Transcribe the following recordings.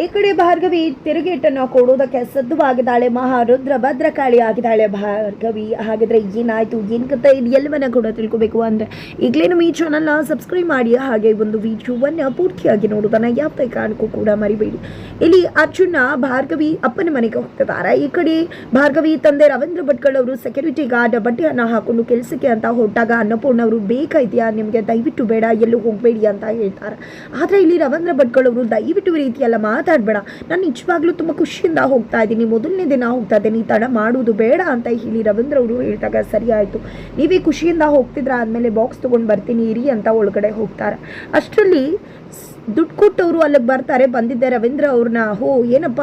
ಈ ಕಡೆ ಭಾರ್ಗವಿ ತಿರುಗೇಟನ್ನು ಕೊಡೋದಕ್ಕೆ ಸಿದ್ಧವಾಗಿದ್ದಾಳೆ. ಮಹಾರುದ್ರ ಭದ್ರಕಾಳಿ ಆಗಿದ್ದಾಳೆ ಭಾರ್ಗವಿ, ಹಾಗಿದ್ರೆ ಏನಾಯ್ತು? ಏನು ಕಥೆ ಇದು? ಎಲ್ಲವನ್ನ ಕೂಡ ತಿಳ್ಕೊಬೇಕು ಅಂದ್ರೆ ಈಗಲೇ ನಮ್ಮ ಈ ಚಾನಲ್ನ ಸಬ್ಸ್ಕ್ರೈಬ್ ಮಾಡಿ, ಹಾಗೆ ಒಂದು ವಿಡಿಯೋವನ್ನು ಪೂರ್ತಿಯಾಗಿ ನೋಡೋದನ್ನ ಯಾವುದೇ ಕಾರಣಕ್ಕೂ ಕೂಡ ಮರಿಬೇಡಿ. ಇಲ್ಲಿ ಅರ್ಜುನ ಭಾರ್ಗವಿ ಅಪ್ಪನ ಮನೆಗೆ ಹೋಗ್ತಿದ್ದಾರೆ. ಈ ಕಡೆ ಭಾರ್ಗವಿ ತಂದೆ ರವೀಂದ್ರ ಭಟ್ಕಳ್ ಅವರು ಸೆಕ್ಯೂರಿಟಿ ಗಾರ್ಡ್ ಬಟ್ಟೆಯನ್ನು ಹಾಕೊಂಡು ಕೆಲಸಕ್ಕೆ ಅಂತ ಹೊರಟಾಗ ಅನ್ನಪೂರ್ಣ ಅವರು ಬೇಕಾಯ್ತಿಯಾ ನಿಮಗೆ ದಯವಿಟ್ಟು ಬೇಡ, ಎಲ್ಲೂ ಹೋಗಬೇಡಿ ಅಂತ ಹೇಳ್ತಾರೆ. ಆದರೆ ಇಲ್ಲಿ ರವೀಂದ್ರ ಭಟ್ಕಳ್ ಅವರು ದಯವಿಟ್ಟು ರೀತಿಯಲ್ಲ ರೀತಿ ಎಲ್ಲ ಮಾತಾಡಬೇಡ. ನಾನು ನಿಜವಾಗ್ಲೂ ತುಂಬ ಖುಷಿಯಿಂದ ಹೋಗ್ತಾ ಇದ್ದೀನಿ. ಮೊದಲನೇ ದಿನ ಹೋಗ್ತಾ ಇದ್ದೀನಿ ತಡ ಮಾಡೋದು ಬೇಡ ಅಂತ ಹೇಳಿ ರವೀಂದ್ರ ಅವರು ಹೇಳಿದಾಗ ಸರಿ ಆಯಿತು. ನೀವೇ ಖುಷಿಯಿಂದ ಹೋಗ್ತಿದ್ರ? ಆದಮೇಲೆ ಬಾಕ್ಸ್ ತೊಗೊಂಡು ಬರ್ತೀನಿ, ಇರಿ ಅಂತ ಒಳಗಡೆ ಹೋಗ್ತಾರೆ. ಅಷ್ಟರಲ್ಲಿ ದುಡ್ಡು ಕೊಟ್ಟವರು ಅಲ್ಲಿಗೆ ಬರ್ತಾರೆ. ಬಂದಿದ್ದೆ ರವೀಂದ್ರ ಅವ್ರನ್ನ ಹೋ, ಏನಪ್ಪ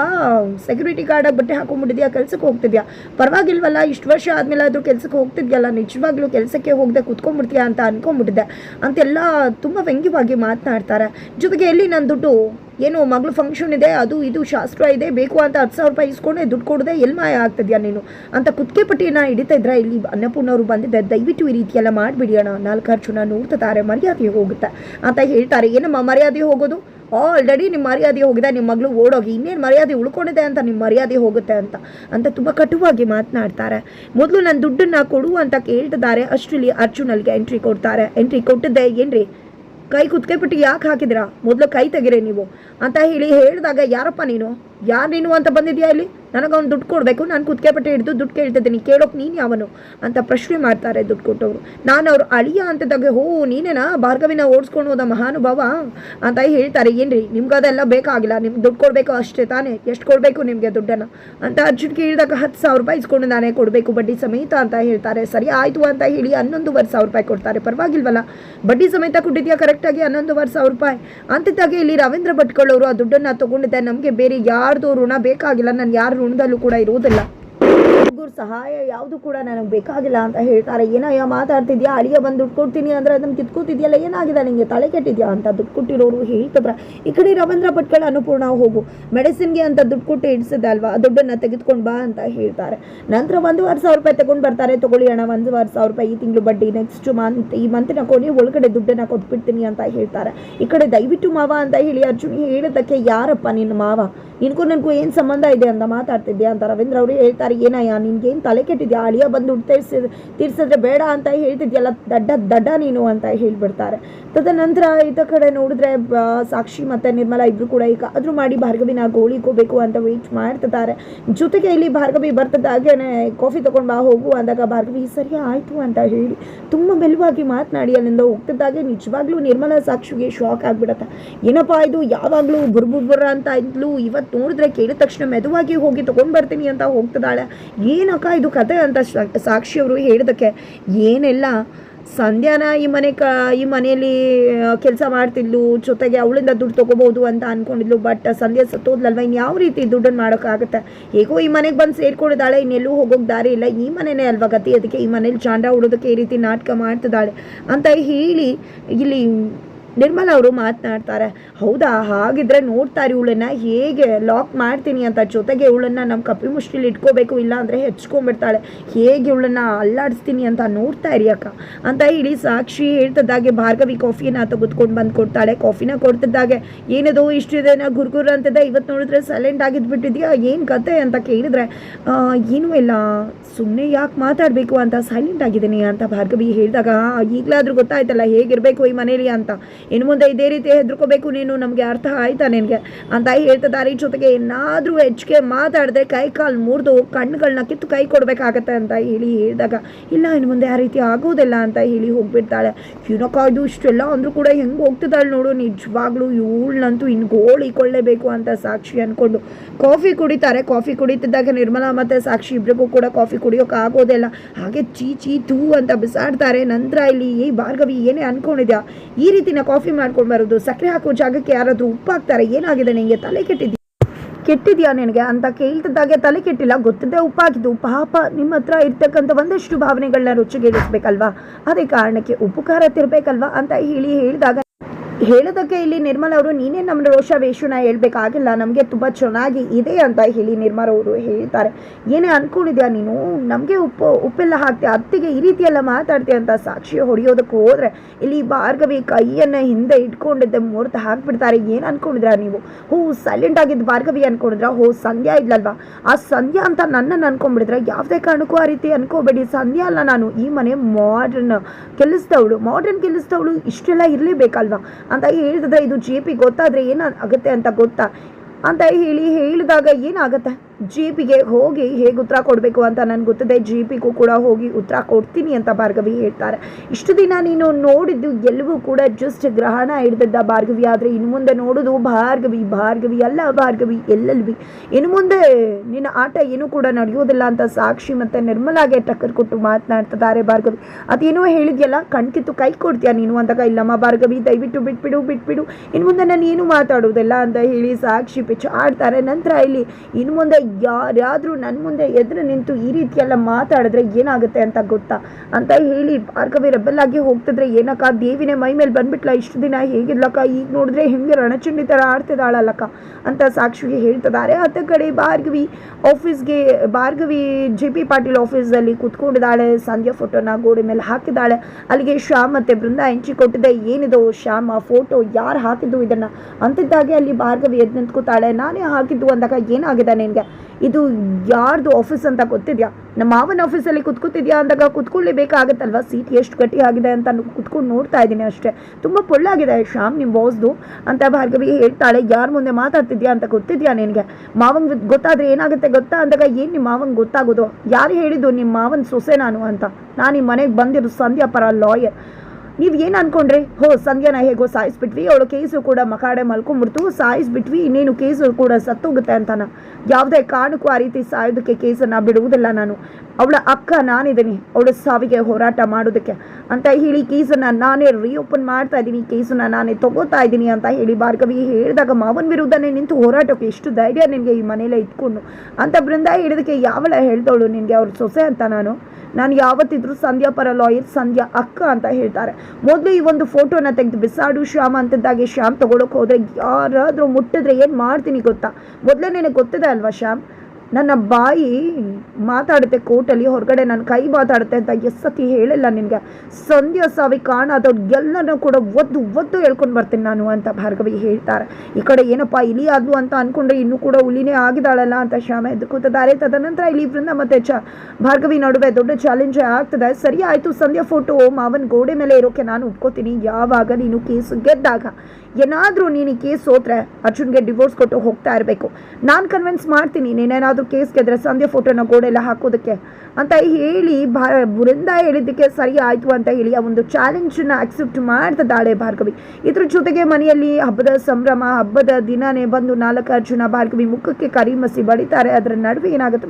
ಸೆಕ್ಯೂರಿಟಿ ಗಾರ್ಡಾಗಿ ಬಟ್ಟೆ ಹಾಕೊಂಡ್ಬಿಟ್ಟಿದ್ಯಾ? ಕೆಲಸಕ್ಕೆ ಹೋಗ್ತಿದ್ಯಾ? ಪರವಾಗಿಲ್ವಲ್ಲ, ಇಷ್ಟು ವರ್ಷ ಆದಮೇಲೆ ಆದರೂ ಕೆಲಸಕ್ಕೆ ಹೋಗ್ತಿದ್ಯಲ್ಲ, ನಿಜವಾಗ್ಲೂ ಕೆಲಸಕ್ಕೆ ಹೋಗದೆ ಕುತ್ಕೊಂಡ್ಬಿಡ್ತೀಯಾ? ಅಂತ ಅನ್ಕೊಂಡ್ಬಿಟ್ಟಿದ್ದೆ. ಅಂತೆಲ್ಲ ತುಂಬ ವ್ಯಂಗ್ಯವಾಗಿ ಮಾತನಾಡ್ತಾರೆ. ಜೊತೆಗೆ ಎಲ್ಲಿ ನನ್ನ ದುಡ್ಡು? ಏನು ಮಗಳು ಫಂಕ್ಷನ್ ಇದೆ, ಅದು ಇದು, ಶಾಸ್ತ್ರ ಇದೆ, ಬೇಕು ಅಂತ ಹತ್ತು ಸಾವಿರ ರೂಪಾಯಿ ಇಸ್ಕೊಂಡೆ ದುಡ್ಡು ಕೊಡದೆ ಎಲ್ಲಿ ಮಾಯ ಆಗ್ತದ್ಯಾ ನೀನು? ಅಂತ ಕುತ್ತಿಗೆ ಪಟ್ಟಿಯನ್ನು ಹಿಡಿತಾ ಇದ್ರೆ ಇಲ್ಲಿ ಅನ್ನಪೂರ್ಣವರು ಬಂದಿದ್ದೆ ದಯವಿಟ್ಟು ಈ ರೀತಿ ಎಲ್ಲ ಮಾಡಿಬಿಡಿ ಅಣ್ಣ. ನಾಲ್ಕು ಖರ್ಚುನ ನೋಡ್ತಾರೆ ಮರ್ಯಾದೆ ಹೋಗುತ್ತೆ. ಅಂತ ಹೇಳ್ತಾರೆ. ಏನಮ್ಮ ಮರ್ಯಾದೆ ಹೋಗೋದು? ಆಲ್ರೆಡಿ ನಿಮ್ಮ ಮರ್ಯಾದೆ ಹೋಗಿದೆ ನಿಮ್ಮ ಮಗಳು ಓಡೋಗಿ. ಇನ್ನೇನು ಮರ್ಯಾದೆ ಉಳ್ಕೊಂಡಿದೆ ಅಂತ ನಿಮ್ಮ ಮರ್ಯಾದೆ ಹೋಗುತ್ತೆ ಅಂತ. ಅಂತ ತುಂಬ ಕಟುವಾಗಿ ಮಾತನಾಡ್ತಾರೆ. ಮೊದಲು ನನ್ನ ದುಡ್ಡನ್ನು ಕೊಡು ಅಂತ ಕೇಳ್ತಿದ್ದಾರೆ. ಅಷ್ಟರಲ್ಲಿ ಅರ್ಜುನಲ್ಗೆ ಎಂಟ್ರಿ ಕೊಡ್ತಾರೆ. ಎಂಟ್ರಿ ಕೊಟ್ಟಿದ್ದೆ ಏನ್ರಿ? ಕೈ ಕುತ್ಕೈ ಪಟ್ಟಿ ಯಾಕೆ ಹಾಕಿದಿರಾ ಮೊದಲು ಕೈ ತೆಗಿರಿ ನೀವು. ಅಂತ ಹೇಳಿ ಹೇಳಿದಾಗ ಯಾರಪ್ಪ ನೀನು? ಯಾರು ನೀನು ಅಂತ ಬಂದಿದ್ಯಾ ಇಲ್ಲಿ? ನನಗೆ ಅವ್ನು ದುಡ್ಡು ಕೊಡಬೇಕು, ನಾನು ಕುತ್ಕೆ ಬಟ್ಟೆ ಹಿಡಿದು ದುಡ್ಡು ಕೇಳ್ತಿದ್ದೀನಿ. ಕೇಳೋಕೆ ನೀನು ಯಾವನು? ಅಂತ ಪ್ರಶ್ನೆ ಮಾಡ್ತಾರೆ ದುಡ್ಡು ಕೊಟ್ಟವರು. ನಾನು ಅವರು ಅಳಿಯ ಅಂತದಾಗ ಹೋ, ನೀನೇನಾ ಭಾರ್ಗವಿನ ಓಡಿಸ್ಕೊಂಡು ಹೋದ ಮಹಾನುಭಾವ? ಅಂತ ಹೇಳ್ತಾರೆ, ಏನ್ರಿ ನಿಮ್ಗೆ ಅದೆಲ್ಲ ಬೇಕಾಗಿಲ್ಲ ನಿಮ್ಗೆ ದುಡ್ಡು ಕೊಡಬೇಕು ಅಷ್ಟೇ ತಾನೇ, ಎಷ್ಟು ಕೊಡಬೇಕು ನಿಮಗೆ ದುಡ್ಡನ್ನು? ಅಂತ ಅರ್ಜುನ್ ಕೇಳಿದಾಗ ಹತ್ತು ಸಾವಿರ ರೂಪಾಯಿ ಇಸ್ಕೊಂಡು ನಾನೇ ಕೊಡಬೇಕು ಬಡ್ಡಿ ಸಮೇತ ಅಂತ ಹೇಳ್ತಾರೆ. ಸರಿ, ಆಯಿತು ಅಂತ ಹೇಳಿ ಹನ್ನೊಂದುವರೆ ಸಾವಿರ ರೂಪಾಯಿ ಕೊಡ್ತಾರೆ. ಪರವಾಗಿಲ್ವಲ್ಲ? ಬಡ್ಡಿ ಸಮೇತ ಕೊಟ್ಟಿದ್ಯಾ ಕರೆಕ್ಟಾಗಿ ಹನ್ನೊಂದುವರೆ ಸಾವಿರ ರೂಪಾಯಿ? ಅಂತಿದ್ದಾಗ ಇಲ್ಲಿ ರವೀಂದ್ರ ಭಟ್ಕಳವರು ಆ ದುಡ್ಡನ್ನು ತಗೊಂಡಿದ್ದೆ. ನಮಗೆ ಬೇರೆ ಯಾರ್ದು ಋಣ ಬೇಕಾಗಿಲ್ಲ, ನಾನು ಯಾರ ಋಣದಲ್ಲೂ ಕೂಡ ಇರುವುದಿಲ್ಲ. ಹುಡುಗರು ಸಹಾಯ ಯಾವುದು ಕೂಡ ನನಗೆ ಬೇಕಾಗಿಲ್ಲ ಅಂತ ಹೇಳ್ತಾರೆ. ಏನಯ್ಯ, ಮಾತಾಡ್ತಿದ್ಯಾ? ಅಳಿಯ ಬಂದು ದುಡ್ಡು ಕೊಡ್ತೀನಿ ಅಂದ್ರೆ ಅದನ್ನು ಕಿತ್ಕೋತಿದ್ಯಲ್ಲ, ಏನಾಗಿದೆ? ನಿಮಗೆ ತಲೆ ಕೆಟ್ಟಿದ್ಯಾ ಅಂತ ದುಡ್ಡು ಕೊಟ್ಟಿರೋರು ಹೇಳ್ತಿದ್ರ. ಈ ಕಡೆ ರವೀಂದ್ರ ಭಟ್ಕಳ ಅನುಪೂರ್ಣ ಹೋಗು. ಮೆಡಿಸಿನ್ಗೆ ಅಂತ ದುಡ್ಡು ಕೊಟ್ಟು ಅಲ್ವಾ ಆ ದುಡ್ಡನ್ನು ತೆಗೆದುಕೊಂಡು ಬಾ ಅಂತ ಹೇಳ್ತಾರೆ. ನಂತರ ಒಂದೂವರೆ ಸಾವಿರ ರೂಪಾಯಿ ತಗೊಂಡು ಬರ್ತಾರೆ. ತಗೊಳ್ಳಿ ಅಣ್ಣ ಒಂದೂವರೆ ಸಾವಿರ ರೂಪಾಯಿ ಈ ತಿಂಗಳು ಬಡ್ಡಿ ನೆಕ್ಸ್ಟ್ ಮಂತ್ ಈ ಮಂತ್ನ ಕೊನೆ ಒಳಗಡೆ ದುಡ್ಡನ್ನು ಕೊಟ್ಬಿಡ್ತೀನಿ ಅಂತ ಹೇಳ್ತಾರೆ. ಈ ಕಡೆ ದಯವಿಟ್ಟು ಮಾವ ಅಂತ ಹೇಳಿ ಅರ್ಜುನ್ ಹೇಳಿದ್ದಕ್ಕೆ ಯಾರಪ್ಪ ನಿನ್ನ ಮಾವ? ನಿನ್ಗೂ ನನಗೂ ಏನು ಸಂಬಂಧ ಇದೆ ಅಂತ ಮಾತಾಡ್ತಿದ್ಯಾ ಅಂತ ರವೀಂದ್ರ ಅವರು ಹೇಳ್ತಾರೆ, ಏನಯ್ಯ, ನಿನ್ಗೇನು ತಲೆ ಕೆಟ್ಟಿದ್ಯಾ? ಅಳಿಯ ಬಂದು ತೀರ್ಸಿದ್ ತೀರ್ಸಿದ್ರೆ ಬೇಡ ಅಂತ ಹೇಳ್ತಿದ್ಯಲ್ಲ, ದಡ್ಡ ದಡ್ಡ ನೀನು ಅಂತ ಹೇಳಿಬಿಡ್ತಾರೆ. ತದನಂತರ ಈತ ಕಡೆ ನೋಡಿದ್ರೆ ಸಾಕ್ಷಿ ಮತ್ತು ನಿರ್ಮಲಾ ಇಬ್ಬರು ಕೂಡ ಈಗ ಆದರೂ ಮಾಡಿ ಭಾರ್ಗವಿನ ಗೋಳಿಗೋಬೇಕು ಅಂತ ವೆಯ್ಟ್ ಮಾಡ್ತಿದ್ದಾರೆ. ಜೊತೆಗೆ ಇಲ್ಲಿ ಭಾರ್ಗವಿ ಬರ್ತಿದ್ದಾಗೇನೆ ಕಾಫಿ ತೊಗೊಂಡು ಬಾ, ಹೋಗು, ಅಂದಾಗ ಭಾರ್ಗವಿ, ಸರಿ ಆಯಿತು, ಅಂತ ಹೇಳಿ ತುಂಬ ಬೆಲುವಾಗಿ ಮಾತನಾಡಿ ಅಲ್ಲಿಂದ ಹೋಗ್ತಿದ್ದಾಗೆ ನಿಜವಾಗ್ಲೂ ನಿರ್ಮಲಾ ಸಾಕ್ಷಿಗೆ ಶಾಕ್ ಆಗಿಬಿಡತ್ತೆ. ಏನಪ್ಪ ಇದು? ಯಾವಾಗಲೂ ಬುರ್ಬುರ್ಬುರ ಅಂತ ಇದ್ಲು, ಇವತ್ತು ನೋಡಿದ್ರೆ ಕೇಳಿದ ತಕ್ಷಣ ಮೆದುವಾಗಿ ಹೋಗಿ ತೊಗೊಂಡು ಬರ್ತೀನಿ ಅಂತ ಹೋಗ್ತದಾಳೆ ಏನಕ್ಕ ಇದು ಕತೆ ಅಂತ ಸಾಕ್ಷಿಯವರು ಹೇಳಿದಕ್ಕೆ. ಏನೆಲ್ಲ? ಸಂಧ್ಯಾನ ಈ ಮನೆ ಕ, ಈ ಮನೆಯಲ್ಲಿ ಕೆಲಸ ಮಾಡ್ತಿದ್ಲು, ಜೊತೆಗೆ ಅವಳಿಂದ ದುಡ್ಡು ತೊಗೋಬೋದು ಅಂತ ಅನ್ಕೊಂಡಿದ್ಲು ಬಟ್ ಸಂಧ್ಯಾ ಸತ್ತೋದ್ಲಲ್ವ? ಇನ್ನು ಯಾವ ರೀತಿ ದುಡ್ಡನ್ನು ಮಾಡೋಕ್ಕಾಗುತ್ತೆ? ಹೇಗೋ ಈ ಮನೆಗೆ ಬಂದು ಸೇರ್ಕೊಂಡಿದ್ದಾಳೆ, ಇನ್ನೆಲ್ಲೂ ಹೋಗೋಕೆ ದಾರಿ ಇಲ್ಲ. ಈ ಮನೆನೇ ಅಲ್ವಾ ಗತಿ? ಅದಕ್ಕೆ ಈ ಮನೇಲಿ ಚಾಂಡ ಉಡೋದಕ್ಕೆ ಈ ರೀತಿ ನಾಟಕ ಮಾಡ್ತಿದ್ದಾಳೆ ಅಂತ ಹೇಳಿ ಇಲ್ಲಿ ನಿರ್ಮಲಾ ಅವರು ಮಾತನಾಡ್ತಾರೆ, ಹೌದಾ, ಹಾಗಿದ್ರೆ ನೋಡ್ತಾರೆ ಇವಳನ್ನ ಹೇಗೆ ಲಾಕ್ ಮಾಡ್ತೀನಿ ಅಂತ ಜೊತೆಗೆ ಇವಳನ್ನ ನಮ್ಮ ಕಪಿ ಮುಷ್ಟಿಲಿ ಇಟ್ಕೋಬೇಕು ಇಲ್ಲ ಅಂದರೆ ಹೆಚ್ಕೊಂಡ್ಬಿಡ್ತಾಳೆ. ಹೇಗೆ ಇವಳನ್ನ ಅಲ್ಲಾಡಿಸ್ತೀನಿ ಅಂತ ನೋಡ್ತಾ ಇರಿ ಅಕ್ಕ. ಅಂತ ಹೇಳಿ ಸಾಕ್ಷಿ ಹೇಳ್ತಿದ್ದಾಗೆ ಭಾರ್ಗವಿ ಕಾಫಿನ ತೆಗೆದುಕೊಂಡು ಬಂದು ಕೊಡ್ತಾಳೆ. ಕಾಫಿನ ಕೊಡ್ತಿದ್ದಾಗೆ ಏನದು ಇಷ್ಟಿದೆ ನಾ ಗುರುಗುರು ಅಂತಿದ್ದೆ ಇವತ್ತು ನೋಡಿದ್ರೆ ಸೈಲೆಂಟ್ ಆಗಿದ್ಬಿಟ್ಟಿದ್ಯಾ ಏನು ಕತೆ? ಅಂತ ಕೇಳಿದ್ರೆ ಏನೂ ಇಲ್ಲ ಸುಮ್ಮನೆ ಯಾಕೆ ಮಾತಾಡಬೇಕು ಅಂತ ಸೈಲೆಂಟ್ ಆಗಿದ್ದೀನಿ ಅಂತ ಭಾರ್ಗವಿ ಹೇಳಿದಾಗ ಈಗಲಾದ್ರೂ ಗೊತ್ತಾಯ್ತಲ್ಲ, ಹೇಗಿರಬೇಕು ಈ ಮನೇಲಿ? ಅಂತ. ಇನ್ನು ಮುಂದೆ ಇದೇ ರೀತಿ ಹೆದರ್ಕೋಬೇಕು. ನೀನು ನಮಗೆ ಅರ್ಥ ಆಯ್ತಾ ನಿನಗೆ? ಅಂತ ಹೇಳ್ತಿದ್ದಾರೆ ಜೊತೆಗೆ ಏನಾದರೂ ಹೆಚ್ಚಿಗೆ ಮಾತಾಡಿದ್ರೆ ಕೈ ಕಾಲು ಮುರಿದು ಕಣ್ಣುಗಳನ್ನ ಕಿತ್ತು ಕೈ ಕೊಡಬೇಕಾಗತ್ತೆ ಅಂತ ಹೇಳಿ ಹೇಳಿದಾಗ, ಇಲ್ಲ, ಇನ್ನು ಮುಂದೆ ಆ ರೀತಿ ಆಗೋದಿಲ್ಲ ಅಂತ ಹೇಳಿ ಹೋಗ್ಬಿಡ್ತಾಳೆ. ಏನಕ್ಕ ಇದು ಇಷ್ಟೆಲ್ಲ ಅಂದರೂ ಕೂಡ ಹೆಂಗೆ ಹೋಗ್ತಿದ್ದಾಳೆ ನೋಡು. ನಿಜವಾಗ್ಲೂ ಇವಳನ್ನಂತೂ ಇನ್ನು ಗೋಳಿಕೊಳ್ಳೇಬೇಕು ಅಂತ ಸಾಕ್ಷಿ ಅಂದ್ಕೊಂಡು ಕಾಫಿ ಕುಡಿತಾರೆ. ಕಾಫಿ ಕುಡಿತಿದ್ದಾಗ ನಿರ್ಮಲಾ ಮತ್ತು ಸಾಕ್ಷಿ ಇಬ್ಬರಿಗೂ ಕೂಡ ಕಾಫಿ ಕುಡಿಯೋಕೆ ಆಗೋದಿಲ್ಲ. ಹಾಗೆ ಚೀ ಚೀ ತೂ ಅಂತ ಬಿಸಾಡ್ತಾರೆ. ನಂತರ ಇಲ್ಲಿ ಏ ಭಾರ್ಗವಿ ಏನೇ ಅನ್ಕೊಂಡಿದ್ಯಾ? ಈ ರೀತಿನ ಕಾಫಿ ಮಾಡ್ಕೊಂಡು ಬರೋದು ಸಕ್ಕರೆ ಹಾಕೋ ಜಾಗಕ್ಕೆ ಯಾರಾದರೂ ಉಪ್ಪು ಹಾಕ್ತಾರೆ ಏನಾಗಿದೆ ನಿನಗೆ ತಲೆ ಕೆಟ್ಟಿದ್ಯಾ? ಕೆಟ್ಟಿದ್ಯಾ ನಿನಗೆ? ಅಂತ ಕೇಳ್ತಿದ್ದಾಗೆ ತಲೆ ಕೆಟ್ಟಿಲ್ಲ, ಗೊತ್ತಿದ್ದೆ ಉಪ್ಪಾಗಿದ್ದು. ಪಾಪ, ನಿಮ್ಮ ಹತ್ರ ಇರ್ತಕ್ಕಂಥ ಒಂದಷ್ಟು ಭಾವನೆಗಳನ್ನ ರುಚಿಗೆಡಿಸ್ಬೇಕಲ್ವಾ ಅದೇ ಕಾರಣಕ್ಕೆ ಉಪ್ಪು ಖಾರ ತಿರ್ಬೇಕಲ್ವಾ? ಅಂತ ಹೇಳಿ ಹೇಳಿದಾಗ ಹೇಳೋದಕ್ಕೆ ಇಲ್ಲಿ ನಿರ್ಮಲ ಅವರು, ನೀನೇ ನಮ್ಮ ರೋಷ ವೇಷನ ಹೇಳ್ಬೇಕಾಗಿಲ್ಲ, ನಮಗೆ ತುಂಬ ಚೆನ್ನಾಗಿ ಇದೆ ಅಂತ ಹೇಳಿ ನಿರ್ಮಲ ಅವರು ಹೇಳ್ತಾರೆ ಏನೇ ಅಂದ್ಕೊಂಡಿದ್ಯಾ ನೀನು? ನಮಗೆ ಉಪ್ಪು, ಉಪ್ಪೆಲ್ಲ ಹಾಕ್ತೀಯ ಅತ್ತಿಗೆ ಈ ರೀತಿ ಎಲ್ಲ ಮಾತಾಡ್ತೀಯ ಅಂತ ಸಾಕ್ಷಿ ಹೊಡೆಯೋದಕ್ಕೆ ಹೋದರೆ ಇಲ್ಲಿ ಭಾರ್ಗವಿ ಕೈಯನ್ನು ಹಿಂದೆ ಇಟ್ಕೊಂಡಿದ್ದ ಮುಹೂರ್ತ ಹಾಕ್ಬಿಡ್ತಾರೆ. ಏನು ಅನ್ಕೊಂಡಿದ್ರಾ ನೀವು? ಹೂ ಸೈಲೆಂಟ್ ಆಗಿದ್ದು ಭಾರ್ಗವಿ ಅನ್ಕೊಂಡಿದ್ರ? ಹೋ, ಸಂಧ್ಯಾ ಇದ್ಲಲ್ವಾ? ಆ ಸಂಧ್ಯಾ ಅಂತ ನನ್ನನ್ನು ಅನ್ಕೊಂಡ್ಬಿಡಿದ್ರೆ ಯಾವುದೇ ಕಾರಣಕ್ಕೂ ಆ ರೀತಿ ಅನ್ಕೋಬೇಡಿ. ಸಂಧ್ಯಾ ಅಲ್ಲ ನಾನು, ಈ ಮನೆ ಮಾಡ್ರನ್ ಕೆಲಸದವಳು. ಮಾಡ್ರನ್ ಕೆಲಸದವಳು ಇಷ್ಟೆಲ್ಲ ಇರಲೇಬೇಕಲ್ವಾ? ಅಂತ ಹೇಳಿದ್ರೆ ಇದು ಜೆ ಪಿ ಗೊತ್ತಾದ್ರೆ ಏನಾಗುತ್ತೆ ಅಂತ ಗೊತ್ತಾ? ಅಂತ ಹೇಳಿ ಹೇಳಿದಾಗ ಏನಾಗುತ್ತೆ? ಜಿ ಪಿಗೆ ಹೋಗಿ ಹೇಗೆ ಉತ್ತರ ಕೊಡಬೇಕು ಅಂತ ನನಗೆ ಗೊತ್ತಿದೆ. ಜಿ ಪಿಗೂ ಕೂಡ ಹೋಗಿ ಉತ್ತರ ಕೊಡ್ತೀನಿ ಅಂತ ಭಾರ್ಗವಿ ಹೇಳ್ತಾರೆ. ಇಷ್ಟು ದಿನ ನೀನು ನೋಡಿದ್ದು ಎಲ್ಲವೂ ಕೂಡ ಜಸ್ಟ್ ಗ್ರಹಣ ಹಿಡ್ದಿದ್ದ ಭಾರ್ಗವಿ. ಆದರೆ ಇನ್ನು ಮುಂದೆ ನೋಡೋದು ಭಾರ್ಗವಿ ಭಾರ್ಗವಿ ಅಲ್ಲ ಭಾರ್ಗವಿ, ಎಲ್ಲೆಲ್ವಿ. ಇನ್ನು ಮುಂದೆ ನಿನ್ನ ಆಟ ಏನೂ ಕೂಡ ನಡೆಯೋದಿಲ್ಲ ಅಂತ ಸಾಕ್ಷಿ ಮತ್ತು ನಿರ್ಮಲಾಗೆ ಟಕ್ಕರ್ ಕೊಟ್ಟು ಮಾತನಾಡ್ತಿದ್ದಾರೆ ಭಾರ್ಗವಿ. ಅದೇನೋ ಹೇಳಿದ್ಯಲ್ಲ ಕಣ್ಕಿತ್ತು ಕೈ ಕೊಡ್ತೀಯ ನೀನು ಅಂದಾಗ ಇಲ್ಲಮ್ಮ ಭಾರ್ಗವಿ, ದಯವಿಟ್ಟು ಬಿಟ್ಬಿಡು ಬಿಟ್ಬಿಡು. ಇನ್ನು ಮುಂದೆ ನಾನು ಏನು ಮಾತಾಡೋದಿಲ್ಲ ಅಂತ ಹೇಳಿ ಸಾಕ್ಷಿ ಪಿಚ್ಚು ಆಡ್ತಾರೆ. ನಂತರ ಇಲ್ಲಿ ಇನ್ನು ಮುಂದೆ ಯಾರಾದರೂ ನನ್ನ ಮುಂದೆ ಎದುರು ನಿಂತು ಈ ರೀತಿ ಎಲ್ಲ ಮಾತಾಡಿದ್ರೆ ಏನಾಗುತ್ತೆ ಅಂತ ಗೊತ್ತಾ? ಅಂತ ಹೇಳಿ ಭಾರ್ಗವಿ ರೆಬಲ್ ಆಗಿ ಹೋಗ್ತಿದ್ರೆ ಏನಕ್ಕ? ದೇವಿನೇ ಮೈ ಮೇಲೆ ಬಂದ್ಬಿಟ್ಲ ಇಷ್ಟು ದಿನ ಹೇಗಿದ್ಲಕ್ಕ? ಈಗ ನೋಡಿದ್ರೆ ಹೆಂಗೆ ರಣಚುಂಡಿ ಥರ ಆಡ್ತಿದ್ದಾಳಲ್ಲಕ್ಕ? ಅಂತ ಸಾಕ್ಷಿಗೆ ಹೇಳ್ತಿದ್ದಾರೆ. ಅತ್ತ ಕಡೆ ಭಾರ್ಗವಿ ಆಫೀಸ್ಗೆ ಭಾರ್ಗವಿ ಜೆ ಪಿ ಪಾಟೀಲ್ ಆಫೀಸಲ್ಲಿ ಕುತ್ಕೊಂಡಿದ್ದಾಳೆ. ಸಂಧ್ಯಾ ಫೋಟೋನ ಗೋಡೆ ಮೇಲೆ ಹಾಕಿದ್ದಾಳೆ. ಅಲ್ಲಿಗೆ ಶ್ಯಾಮ್ ಮತ್ತು ಬೃಂದ ಹೆಂಚಿ ಕೊಟ್ಟಿದೆ. ಏನಿದು ಶ್ಯಾಮ್ ಫೋಟೋ ಯಾರು ಹಾಕಿದ್ದು ಇದನ್ನ? ಅಂತಿದ್ದಾಗೆ ಅಲ್ಲಿ ಭಾರ್ಗವಿ ಎದ್ದು ನಿಂತ್ಕೋತಾಳೆ. ನಾನೇ ಹಾಕಿದ್ದು ಅಂದಾಗ ಏನಾಗಿದೆ ನಿನಗೆ? ಇದು ಯಾರ್ದು ಆಫೀಸ್ ಅಂತ ಗೊತ್ತಿದ್ಯಾ? ನಮ್ಮ ಮಾವನ ಆಫೀಸಲ್ಲಿ ಕುತ್ಕೋತಿದ್ಯಾ ಅಂದಾಗ ಕುತ್ಕೊಳ್ಳೇಬೇಕಾಗತ್ತಲ್ವಾ? ಸೀಟ್ ಎಷ್ಟು ಗಟ್ಟಿ ಆಗಿದೆ ಅಂತ ಕುತ್ಕೊಂಡು ನೋಡ್ತಾ ಇದ್ದೀನಿ ಅಷ್ಟೇ. ತುಂಬ ಪೊಳ್ಳಾಗಿದೆ ಶ್ಯಾಮ್ ನಿಮ್ಮ ಬಾಸ್ದು ಅಂತ ಭಾರ್ಗವಿ ಹೇಳ್ತಾಳೆ, ಯಾರ ಮುಂದೆ ಮಾತಾಡ್ತಿದ್ಯಾ ಅಂತ ಗೊತ್ತಿದ್ಯಾ ನಿನಗೆ? ಮಾವಂಗ್ ಗೊತ್ತಾದ್ರೆ ಏನಾಗುತ್ತೆ ಗೊತ್ತಾ? ಅಂದಾಗ, ಏನು ನಿಮ್ಮ ಮಾವನ್ ಗೊತ್ತಾಗೋದು? ಯಾರು ಹೇಳಿದ್ದು ನಿಮ್ಮ ಮಾವನ ಸೊಸೆ ನಾನು ಅಂತ? ನಾನು ಈ ಮನೆಗೆ ಬಂದಿರೋ ಸಂಧ್ಯಾ ಪರ ಲಾಯರ್ ನೀವು ಏನು ಅನ್ಕೊಂಡ್ರಿ? ಹೋ, ಸಂಧ್ಯಾನ ಹೇಗೋ ಸಾಯಿಸ್ಬಿಟ್ವಿ, ಅವಳು ಕೇಸು ಕೂಡ ಮಕಾಡೆ ಮಲ್ಕೊಂಡ್ಬಿಡ್ತು ಸಾಯಿಸ್ಬಿಟ್ವಿ, ಇನ್ನೇನು ಕೇಸು ಕೂಡ ಸತ್ತೋಗುತ್ತೆ ಅಂತಾನ. ಯಾವುದೇ ಕಾರಣಕ್ಕೂ ಆ ರೀತಿ ಸಾಯೋದಕ್ಕೆ ಕೇಸನ್ನು ಬಿಡುವುದಿಲ್ಲ ನಾನು. ಅವಳ ಅಕ್ಕ ನಾನಿದ್ದೀನಿ ಅವಳ ಸಾವಿಗೆ ಹೋರಾಟ ಮಾಡೋದಕ್ಕೆ. ಅಂತ ಹೇಳಿ ಕೇಸನ್ನು ನಾನೇ ರೀಓಪನ್ ಮಾಡ್ತಾ ಇದ್ದೀನಿ, ಕೇಸನ್ನು ನಾನೇ ತಗೋತಾ ಇದ್ದೀನಿ ಅಂತ ಹೇಳಿ ಭಾರ್ಗವಿ ಹೇಳಿದಾಗ ಮಾವನ ವಿರುದ್ಧನೇ ನಿಂತು ಹೋರಾಟಕ್ಕೆ ಎಷ್ಟು ಧೈರ್ಯ ನಿನಗೆ ಈ ಮನೇಲೆ ಇಟ್ಕೊಂಡು? ಅಂತ ಬೃಂದ ಹೇಳಿದಕ್ಕೆ ಯಾವಳ ಹೇಳ್ದವಳು ನಿನಗೆ ಅವ್ರ ಸೊಸೆ ಅಂತ ನಾನು? ನಾನು ಯಾವತ್ತಿದ್ರು ಸಂಧ್ಯಾ ಪರ ಲಾಯರ್, ಸಂಧ್ಯಾ ಅಕ್ಕ ಅಂತ ಹೇಳ್ತಾರೆ. ಮೊದಲು ಈ ಒಂದು ಫೋಟೋನ ತೆಗೆದು ಬಿಸಾಡು, ಶ್ಯಾಮ್ ಅಂತದ್ದಾಗಿ ಶ್ಯಾಮ್ ತಗೊಳಕ್ ಹೋದ್ರೆ ಯಾರಾದರೂ ಮುಟ್ಟಿದ್ರೆ ಏನು ಮಾಡ್ತೀನಿ ಗೊತ್ತಾ? ಮೊದಲೇ ನಿನಗೆ ಗೊತ್ತಿದೆ ಅಲ್ವಾ ಶ್ಯಾಮ್? ನನ್ನ ಬಾಯಿ ಮಾತಾಡುತ್ತೆ ಕೋರ್ಟಲ್ಲಿ, ಹೊರಗಡೆ ನನ್ನ ಕೈ ಮಾತಾಡುತ್ತೆ ಅಂತ ಎಸ್ ಸತಿ ಹೇಳಿಲ್ಲ ನಿನಗೆ. ಸಂಧ್ಯಾ ಸಾವಿ ಕಾಣಾದವ್ರು ಎಲ್ಲನೂ ಕೂಡ ಒದ್ದು ಒದ್ದು ಹೇಳ್ಕೊಂಡು ಬರ್ತೀನಿ ನಾನು ಅಂತ ಭಾರ್ಗವಿ ಹೇಳ್ತಾರೆ. ಈ ಕಡೆ ಏನಪ್ಪ, ಇಲಿ ಆದ್ಲು ಅಂತ ಅಂದ್ಕೊಂಡ್ರೆ ಇನ್ನೂ ಕೂಡ ಹುಲಿನೇ ಆಗಿದಾಳಲ್ಲ ಅಂತ ಶ್ಯಾಮ ಎದ್ದು ತದನಂತರ ಇಲ್ಲಿ ಇಬ್ಬರಿಂದ ಮತ್ತೆ ಚ, ಭಾರ್ಗವಿ ನಡುವೆ ದೊಡ್ಡ ಚಾಲೆಂಜ್ ಆಗ್ತದೆ. ಸರಿ ಆಯಿತು, ಸಂಧ್ಯಾ ಫೋಟೋ ಮಾವನ ಗೋಡೆ ಮೇಲೆ ಇರೋಕೆ ನಾನು ಒಪ್ಕೋತೀನಿ ಯಾವಾಗ ನೀನು ಕೇಸು ಗೆದ್ದಾಗ? ಏನಾದರೂ ನೀನು ಕೇಸ್ ಹೋದ್ರೆ ಅರ್ಜುನ್ಗೆ ಡಿವೋರ್ಸ್ ಕೊಟ್ಟು ಹೋಗ್ತಾ ಇರಬೇಕು. ನಾನು ಕನ್ವಿನ್ಸ್ ಮಾಡ್ತೀನಿ, ನೀನೇನಾದರೂ ಕೇಸ್ ಗೆದ್ರೆ ಸಂಧ್ಯಾ ಫೋಟೋನ ಗೋಡೆಲ್ಲ ಹಾಕೋದಕ್ಕೆ ಅಂತ ಹೇಳಿ ಭಾ ಬೃಂದ ಹೇಳಿದ್ದಕ್ಕೆ ಸರಿ ಆಯಿತು ಅಂತ ಹೇಳಿ ಆ ಒಂದು ಚಾಲೆಂಜನ್ನು ಅಕ್ಸೆಪ್ಟ್ ಮಾಡ್ತಿದ್ದಾಳೆ ಭಾರ್ಗವಿ. ಇದ್ರ ಜೊತೆಗೆ ಮನೆಯಲ್ಲಿ ಹಬ್ಬದ ಸಂಭ್ರಮ, ಹಬ್ಬದ ದಿನನೇ ಬಂದು ನಾಲ್ಕು ಅರ್ಜುನ ಭಾರ್ಗವಿ ಮುಖಕ್ಕೆ ಕರಿಮಸಿ ಬಡಿತಾರೆ. ಅದರ ನಡುವೆ ಏನಾಗುತ್ತೆ